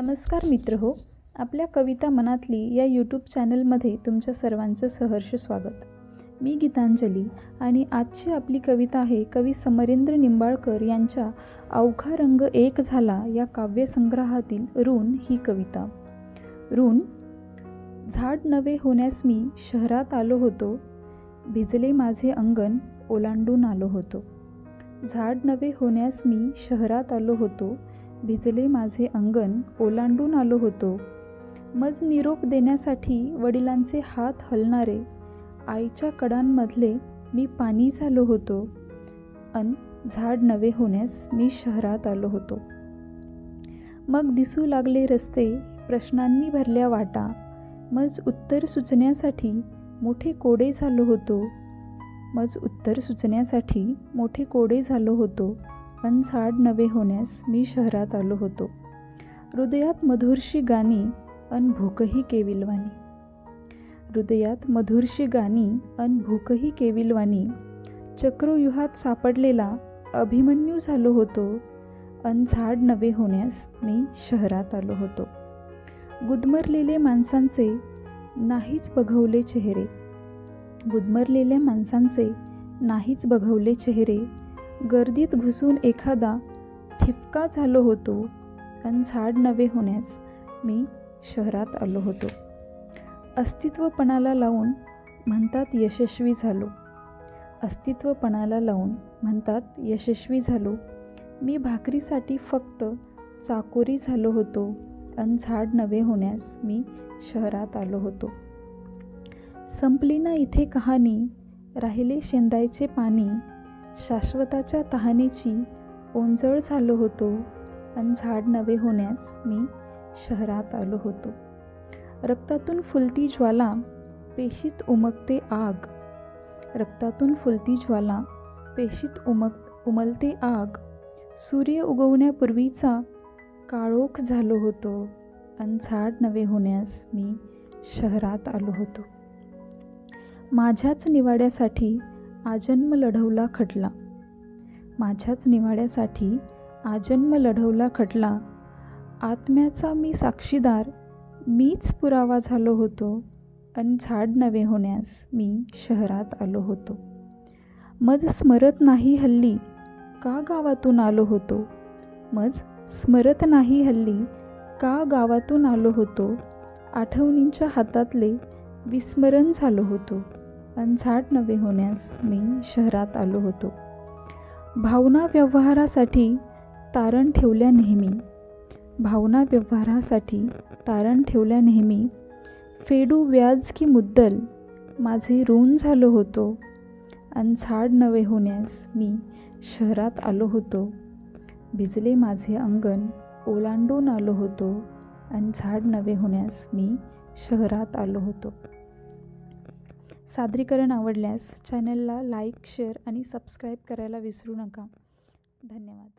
नमस्कार मित्र हो आपल्या कविता मनातली या यूट्यूब चॅनलमध्ये तुमच्या सर्वांचं सहर्ष स्वागत. मी गीतांजली आणि आजची आपली कविता आहे कवी समरेंद्र निंबाळकर यांच्या अवघा रंग एक झाला या काव्यसंग्रहातील ऋण ही कविता. ऋण झाड नवे होण्यास मी शहरात आलो होतो भिजले माझे अंगण ओलांडून आलो होतो. झाड नवे होण्यास मी शहरात आलो होतो भिजले माझे अंगण ओलांडून आलो होतो. मज निरोप देण्यासाठी वडिलांचे हात हलणारे आईच्या कडांमधले मी पाणी झालो होतो. अन झाड नवे होण्यास मी शहरात आलो होतो. मग दिसू लागले रस्ते प्रश्नांनी भरल्या वाटा. मज उत्तर सुचण्यासाठी मोठे कोडे झालो होतो. मज उत्तर सुचण्यासाठी मोठे कोडे झालो होतो. अन झाड नवे होण्यास मी शहरात आलो होतो. हृदयात मधुरशी गाणी अन भूकही केविलवाणी. हृदयात मधुरशी गाणी अन भूकही केविलवाणी. चक्रव्यूहात सापडलेला अभिमन्यू झालो होतो. अन झाड नवे होण्यास मी शहरात आलो होतो. गुदमरलेले माणसांचे नाहीच बघवले चेहरे. गुदमरलेल्या माणसांचे नाहीच बघवले चेहरे गर्दीत घुसून एखादा ठिपका झालो होतो आणि झाड नवे होण्यास मी शहरात आलो होतो. अस्तित्वपणाला लावून म्हणतात यशस्वी झालो. अस्तित्वपणाला लावून म्हणतात यशस्वी झालो. मी भाकरीसाठी फक्त चाकोरी झालो होतो अन झाड नवे होण्यास मी शहरात आलो होतो. संपली ना इथे कहाणी. राहिले शेंदायचे पाणी. शाश्वताच्या तहानेची ओंजळ झालो होतो आणि झाड नवे होण्यास मी शहरात आलो होतो. रक्तातून फुलती ज्वाला पेशीत उमगते आग. रक्तातून फुलती ज्वाला पेशीत उमग उमलते आग. सूर्य उगवण्यापूर्वीचा काळोख झालो होतो आणि झाड नवे होण्यास मी शहरात आलो होतो. माझ्याच निवाड्यासाठी आजन्म लढवला खटला. माझ्याच निवाड्यासाठी आजन्म लढवला खटला. आत्म्याचा मी साक्षीदार मीच पुरावा झालो होतो अन झाड नवे होण्यास मी शहरात आलो होतो. मज स्मरत नाही हल्ली का गावातून आलो होतो? मज स्मरत नाही हल्ली का गावातून आलो होतो? आठवणींच्या हातातले विस्मरण झालो होतो. आणि झाड नवे होण्यास मी शहरात आलो होतो. भावना व्यवहारासाठी तारण ठेवल्या नेहमी. भावना व्यवहारासाठी तारण ठेवल्या नेहमी. फेडू व्याज की मुद्दल माझे ऋण झालो होतो. आणि झाड नवे होण्यास मी शहरात आलो होतो. भिजले माझे अंगण ओलांडून आलो होतो. आणि झाड नवे होण्यास मी शहरात आलो होतो. सादरीकरण आवडल्यास चॅनलला लाईक शेअर आणि सबस्क्राईब करायला विसरू नका. धन्यवाद.